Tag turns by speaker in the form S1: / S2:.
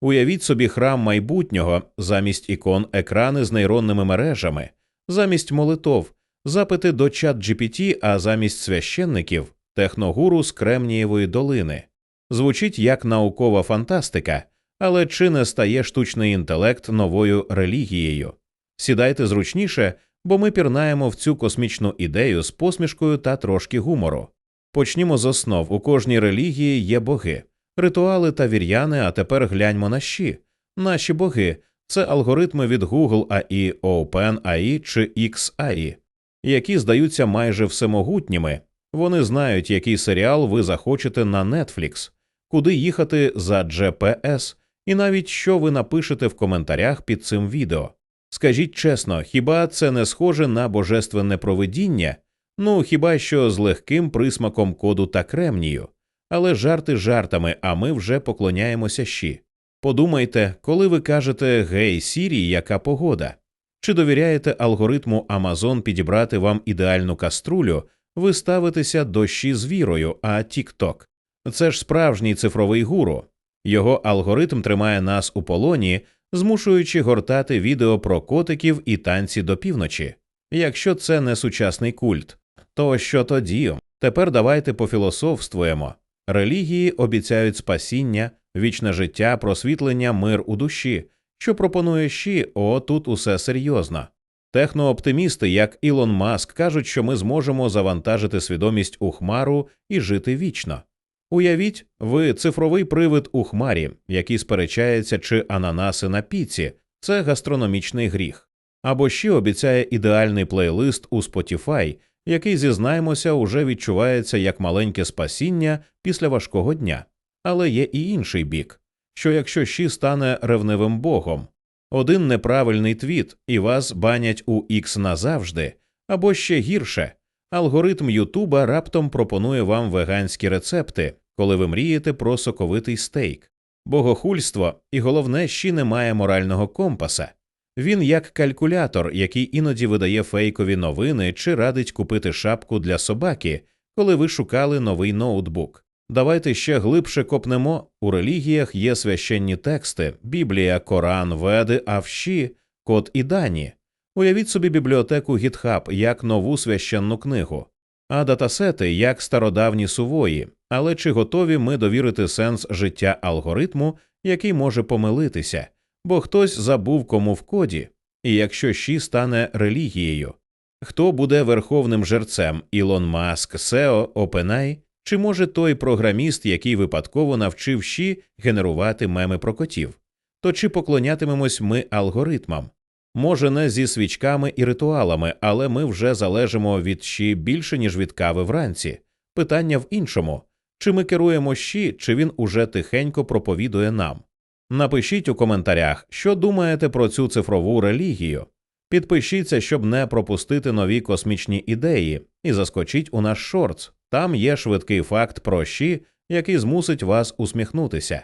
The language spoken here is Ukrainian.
S1: Уявіть собі храм майбутнього замість ікон екрани з нейронними мережами, замість молитов, запити до чат GPT, а замість священників техногуру з Кремнієвої долини. Звучить як наукова фантастика, але чи не стає штучний інтелект новою релігією? Сідайте зручніше, бо ми пірнаємо в цю космічну ідею з посмішкою та трошки гумору. Почнімо з основ. У кожній релігії є боги, ритуали та вір'яни, а тепер гляньмо на щі. Наші боги це алгоритми від Google AI, OpenAI чи XAI, які здаються майже всемогутніми. Вони знають, який серіал ви захочете на Netflix, куди їхати за GPS, і навіть що ви напишете в коментарях під цим відео. Скажіть чесно, хіба це не схоже на божественне провидіння? Ну хіба що з легким присмаком коду та кремнію, але жарти жартами, а ми вже поклоняємося щі. Подумайте, коли ви кажете Гей, Сірі, яка погода? Чи довіряєте алгоритму Amazon підібрати вам ідеальну каструлю, ви ставитеся до щі з вірою, а TikTok? Це ж справжній цифровий гуру. Його алгоритм тримає нас у полоні, змушуючи гортати відео про котиків і танці до півночі. Якщо це не сучасний культ, то що тоді? Тепер давайте пофілософствуємо. Релігії обіцяють спасіння, вічне життя, просвітлення, мир у душі. Що пропонує щі, о, тут усе серйозно. Технооптимісти, як Ілон Маск, кажуть, що ми зможемо завантажити свідомість у хмару і жити вічно. Уявіть, ви цифровий привид у хмарі, який сперечається, чи ананаси на піці це гастрономічний гріх. Або ще обіцяє ідеальний плейлист у Spotify, який, зізнаємося, уже відчувається як маленьке спасіння після важкого дня. Але є і інший бік, що якщо щі стане ревнивим богом, один неправильний твіт і вас банять у X назавжди, або ще гірше, алгоритм Ютуба раптом пропонує вам веганські рецепти, коли ви мрієте про соковитий стейк. Богохульство і головне, ще немає морального компаса. Він як калькулятор, який іноді видає фейкові новини чи радить купити шапку для собаки, коли ви шукали новий ноутбук. Давайте ще глибше копнемо. У релігіях є священні тексти Біблія, Коран, Веди, Авші, Код і Дані. Уявіть собі бібліотеку GitHub як нову священну книгу, а датасети як стародавні сувої. Але чи готові ми довірити сенс життя алгоритму, який може помилитися, бо хтось забув кому в коді, і якщо щі стане релігією? Хто буде верховним жерцем Ілон Маск, Сео, OpenAI чи може той програміст, який випадково навчив щі генерувати меми про котів? То чи поклонятимемось ми алгоритмам? Може, не зі свічками і ритуалами, але ми вже залежимо від щі більше, ніж від кави вранці. Питання в іншому чи ми керуємо щі, чи він уже тихенько проповідує нам? Напишіть у коментарях, що думаєте про цю цифрову релігію. Підпишіться, щоб не пропустити нові космічні ідеї, і заскочіть у наш шортс. Там є швидкий факт про щі, який змусить вас усміхнутися.